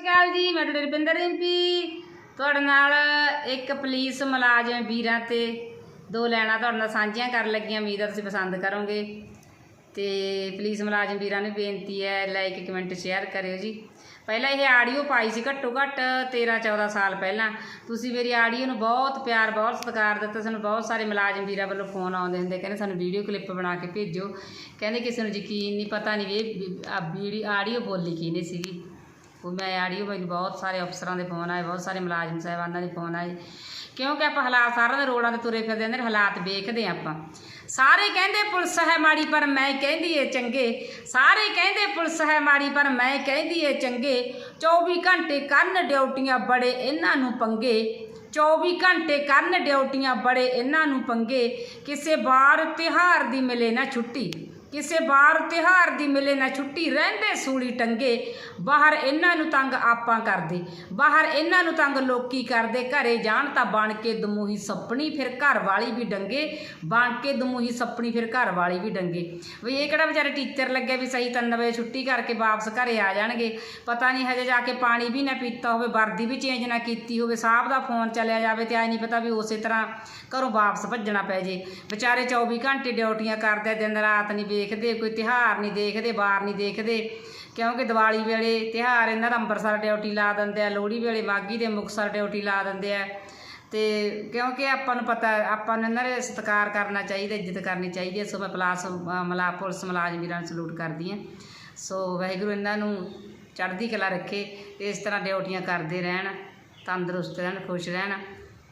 ਸਤਿ ਸ਼੍ਰੀ ਅਕਾਲ ਜੀ, ਮੈਂ ਤੁਹਾਡੀ ਰੁਪਿੰਦਰ ਰਿੰਪੀ ਤੁਹਾਡੇ ਨਾਲ ਇੱਕ ਪੁਲਿਸ ਮੁਲਾਜ਼ਮ ਵੀਰਾਂ ਤੇ ਦੋ ਲੈਣਾ ਤੁਹਾਡੇ ਨਾਲ ਸਾਂਝੀਆਂ ਕਰਨ ਲੱਗੀਆਂ, ਉਮੀਦ ਹੈ ਤੁਸੀਂ ਪਸੰਦ ਕਰੋਗੇ। ਤੇ ਪੁਲਿਸ ਮੁਲਾਜ਼ਮ ਵੀਰਾਂ ਨੂੰ ਬੇਨਤੀ ਹੈ ਲਾਈਕ ਕਮੈਂਟ ਸ਼ੇਅਰ ਕਰਿਓ ਜੀ। ਪਹਿਲਾਂ ਇਹ ਆਡੀਓ ਪਾਈ ਸੀ ਘੱਟੋ ਘੱਟ 13 14 ਸਾਲ ਪਹਿਲਾਂ। ਤੁਸੀਂ ਮੇਰੀ ਆਡੀਓ ਨੂੰ ਬਹੁਤ ਪਿਆਰ, ਬਹੁਤ ਸਤਿਕਾਰ ਦਿੱਤਾ। ਸਾਨੂੰ ਬਹੁਤ ਸਾਰੇ ਮੁਲਾਜ਼ਮ ਵੀਰਾਂ ਵੱਲੋਂ ਫੋਨ ਆਉਂਦੇ ਹੁੰਦੇ, ਕਹਿੰਦੇ ਸਾਨੂੰ ਵੀਡੀਓ ਕਲਿੱਪ ਬਣਾ ਕੇ ਭੇਜੋ। ਕਹਿੰਦੇ ਕਿਸੇ ਨੂੰ ਯਕੀਨ ਨਹੀਂ, ਪਤਾ ਨਹੀਂ ਵੀ ਇਹ ਵੀਡੀਓ ਆਡੀਓ ਬੋਲੀ ਕਿਹਨੇ ਸੀਗੀ। ਉਹ ਮੈਂ ਆਡੀਓ ਮੈਨੂੰ ਬਹੁਤ ਸਾਰੇ ਅਫਸਰਾਂ ਦੇ ਫੋਨ ਆਏ, ਬਹੁਤ ਸਾਰੇ ਮੁਲਾਜ਼ਮ ਸਾਹਿਬਾਨਾਂ ਦੇ ਫੋਨ ਆਏ। ਕਿਉਂਕਿ ਆਪਾਂ ਹਾਲਾਤ ਸਾਰਿਆਂ ਦੇ ਰੋਡਾਂ ਤੇ ਤੁਰੇ ਫਿਰਦੇ ਨੇ, ਹਾਲਾਤ ਵੇਖਦੇ ਹਾਂ ਆਪਾਂ। ਸਾਰੇ ਕਹਿੰਦੇ ਪੁਲਿਸ ਹੈ ਮਾੜੀ, ਪਰ ਮੈਂ ਕਹਿੰਦੀ ਏ ਚੰਗੇ। ਸਾਰੇ ਕਹਿੰਦੇ ਪੁਲਿਸ ਹੈ ਮਾੜੀ, ਪਰ ਮੈਂ ਕਹਿੰਦੀ ਏ ਚੰਗੇ। 24 ਘੰਟੇ ਕਰਨ ਡਿਊਟੀਆਂ ਬੜੇ ਇਹਨਾਂ ਨੂੰ ਪੰਗੇ। 24 ਘੰਟੇ ਕਰਨ ਡਿਊਟੀਆਂ ਬੜੇ ਇਹਨਾਂ ਨੂੰ ਪੰਗੇ। ਕਿਸੇ ਬਾਰ ਤਿਹਾਰ ਦੀ ਮਿਲੇ ਨਾ ਛੁੱਟੀ। ਕਿਸੇ ਬਾਹਰ ਤਿਹਾਰ ਦੀ ਮਿਲੇ ਨਾ ਛੁੱਟੀ ਰਹਿੰਦੇ ਸੂਲੀ ਟੰਗੇ, ਬਾਹਰ ਇਹਨਾਂ ਨੂੰ ਤੰਗ ਆਪਾਂ ਕਰਦੇ, ਬਾਹਰ ਇਹਨਾਂ ਨੂੰ ਤੰਗ ਲੋਕੀ ਕਰਦੇ, ਘਰੇ ਜਾਣ ਤਾਂ ਬਣ ਕੇ ਦਮੂਹੀ ਸੱਪਣੀ, ਫਿਰ ਘਰ ਵਾਲੀ ਵੀ ਡੰਗੇ, ਬਣ ਕੇ ਦਮੂਹੀ ਸੱਪਣੀ, ਫਿਰ ਘਰ ਵਾਲੀ ਵੀ ਡੰਗੇ। ਵੀ ਇਹ ਕਿਹੜਾ ਵਿਚਾਰੇ ਟੀਚਰ ਲੱਗੇ ਵੀ ਸਹੀ 3 ਵਜੇ ਛੁੱਟੀ ਕਰਕੇ ਵਾਪਸ ਘਰੇ ਆ ਜਾਣਗੇ, ਪਤਾ ਨਹੀਂ ਹਜੇ ਜਾ ਕੇ ਪਾਣੀ ਵੀ ਨਾ ਪੀਤਾ ਹੋਵੇ, ਵਰਦੀ ਵੀ ਚੇਂਜ ਨਾ ਕੀਤੀ ਹੋਵੇ, ਸਾਹਿਬ ਦਾ ਫੋਨ ਚੱਲਿਆ ਜਾਵੇ ਤੇ ਐ ਨਹੀਂ ਪਤਾ ਵੀ ਉਸੇ ਤਰ੍ਹਾਂ ਘਰੋਂ ਵਾਪਸ ਭੱਜਣਾ ਪੈ ਜੇ। ਵਿਚਾਰੇ 24 ਘੰਟੇ ਡਿਊਟੀਆਂ ਕਰਦੇ, ਦਿਨ ਰਾਤ ਨਹੀਂ ਦੇਖਦੇ ਕੋਈ ਤਿਹਾਰ ਨਹੀਂ ਦੇਖਦੇ ਬਾਰ ਨਹੀਂ ਦੇਖਦੇ। ਕਿਉਂਕਿ ਦੀਵਾਲੀ ਵੇਲੇ ਤਿਹਾਰ ਇਹਨਾਂ ਦਾ ਅੰਮ੍ਰਿਤਸਰ ਡਿਊਟੀ ਲਾ ਦਿੰਦੇ ਆ ਲੋਹੜੀ ਵੇਲੇ ਮਾਗੀ ਦੇ ਮੁਕਤਸਰ ਡਿਊਟੀ ਲਾ ਦਿੰਦੇ ਆ। ਤੇ ਕਿਉਂਕਿ ਆਪਾਂ ਨੂੰ ਪਤਾ ਆਪਾਂ ਨੂੰ ਇਹਨਾਂ ਦੇ ਸਤਿਕਾਰ ਕਰਨਾ ਚਾਹੀਦਾ ਇੱਜ਼ਤ ਕਰਨੀ ਚਾਹੀਦੀ ਹੈ ਸੋ ਮੈਂ ਪਲਾਸ ਅ, ਮਲਾ ਪੁਲਿਸ ਮੁਲਾਜ਼ਮ ਨੂੰ ਸਲੂਟ ਕਰਦੀ ਹਾਂ ਸੋ ਵਾਹਿਗੁਰੂ ਇਹਨਾਂ ਨੂੰ ਚੜ੍ਹਦੀ ਕਲਾ ਰੱਖੇ ਇਸ ਤਰ੍ਹਾਂ ਡਿਊਟੀਆਂ ਕਰਦੇ ਰਹਿਣ ਤੰਦਰੁਸਤ ਰਹਿਣ ਖੁਸ਼ ਰਹਿਣ।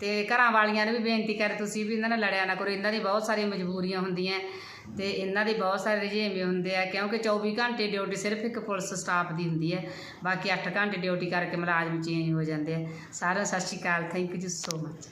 ਤੇ ਘਰਾਂ ਵਾਲੀਆਂ ਨੂੰ ਵੀ ਬੇਨਤੀ ਕਰ ਤੁਸੀਂ ਵੀ ਇਹਨਾਂ ਨਾਲ ਲੜਿਆ ਨਾ ਕਰੋ। ਇਹਨਾਂ ਦੀ ਬਹੁਤ ਸਾਰੀਆਂ ਮਜਬੂਰੀਆਂ ਹੁੰਦੀਆਂ ਤੇ ਇਹਨਾਂ ਦੇ ਬਹੁਤ ਸਾਰੇ ਰੁਝੇਵੇਂ ਹੁੰਦੇ ਆ, ਕਿਉਂਕਿ 24 ਘੰਟੇ ਡਿਊਟੀ ਸਿਰਫ ਇੱਕ ਪੁਲਿਸ ਸਟਾਫ ਦੀ ਹੁੰਦੀ ਹੈ ਬਾਕੀ 8 ਘੰਟੇ ਡਿਊਟੀ ਕਰਕੇ ਮੁਲਾਜ਼ਮ ਚੇਂਜ ਹੋ ਜਾਂਦੇ ਆ ਸਾਰਿਆਂ ਸਤਿ ਸ਼੍ਰੀ ਅਕਾਲ, ਥੈਂਕ ਯੂ ਸੋ ਮਚ